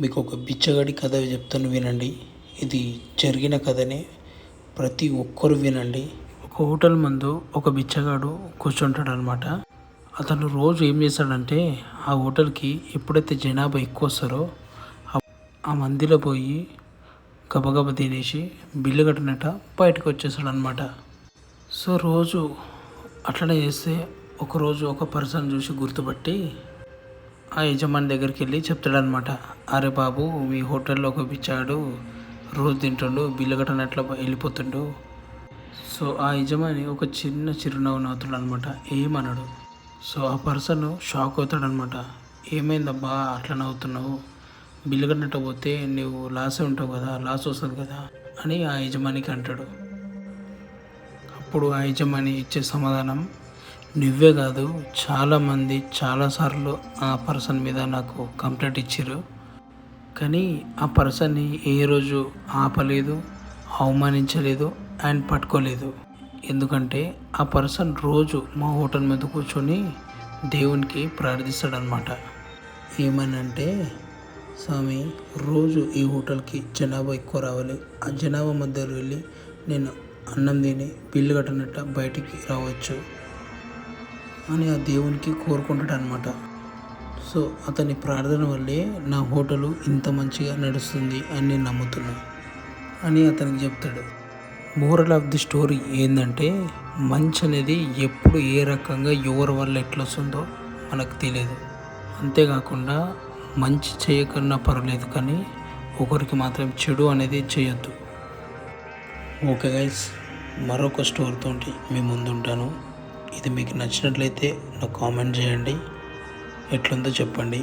మీకు ఒక బిచ్చగాడి కథ చెప్తాను వినండి. ఇది జరిగిన కథనే. ప్రతి ఒక్కరు వినండి. ఒక హోటల్ ముందు ఒక బిచ్చగాడు కూర్చుంటాడు అనమాట అతను రోజు ఏం చేశాడంటే ఆ హోటల్కి ఎప్పుడైతే జనాభా ఎక్కువ వస్తారో ఆ- మందిలో పోయి గబగబా తినేసి బిల్లు కట్టినట్ట బయటకు వచ్చేసాడు అనమాట సో రోజు అట్లనే చేస్తే ఒకరోజు ఒక పర్సన్ చూసి గుర్తుపట్టి ఆ యజమాని దగ్గరికి వెళ్ళి చెప్తాడనమాట అరే బాబు మీ హోటల్లో ఒక పిచ్చాడు రోజు తింటుండు బిల్లు కట్టనట్ల వెళ్ళిపోతుండు. సో ఆ యజమాని ఒక చిన్న చిరునవ్వు నవ్వుతాడు అనమాట ఏమన్నాడు సో ఆ పర్సన్ షాక్ అవుతాడనమాట ఏమైందబ్బా అట్లా నవ్వుతున్నావు? బిల్లు కట్టినట్టు పోతే నువ్వు లాస్ ఉంటావు కదా లాస్ వస్తుంది కదా అని ఆ యజమానికి అంటాడు. అప్పుడు ఆ యజమాని ఇచ్చే సమాధానం నువ్వే కాదు చాలామంది చాలాసార్లు ఆ పర్సన్ మీద నాకు కంప్లైంట్ ఇచ్చారు. కానీ ఆ పర్సన్ని ఏ రోజు ఆపలేదు అవమానించలేదు అండ్ పట్టుకోలేదు. ఎందుకంటే ఆ పర్సన్ రోజు మా హోటల్ మీద కూర్చొని దేవునికి ప్రార్థిస్తాడనమాట. ఏమనంటే స్వామి రోజు ఈ హోటల్కి జనాభా ఎక్కువ రావాలి. ఆ జనాభా మధ్యలో వెళ్ళి నేను అన్నం తిని బిల్లు కట్టినట్ట బయటికి రావచ్చు. అని ఆ దేవునికి కోరుకుంటాడు అనమాట సో అతని ప్రార్థన వల్లే నా హోటలు ఇంత మంచిగా నడుస్తుంది అని నేను నమ్ముతున్నా అని అతనికి చెప్తాడు. మోరల్ ఆఫ్ ది స్టోరీ ఏంటంటే మంచి అనేది ఎప్పుడు ఏ రకంగా ఎవరి వల్ల ఎట్లా వస్తుందో మనకు తెలియదు. అంతేకాకుండా మంచి చేయకన్నా పర్వాలేదు కానీ ఒకరికి మాత్రం చెడు అనేది చేయొద్దు. ఓకే గైస్ మరొక స్టోరీతో మీ ముందుంటాను. ఇది మీకు నచ్చినట్లయితే నాకు కామెంట్ చేయండి. ఎట్లుందో చెప్పండి.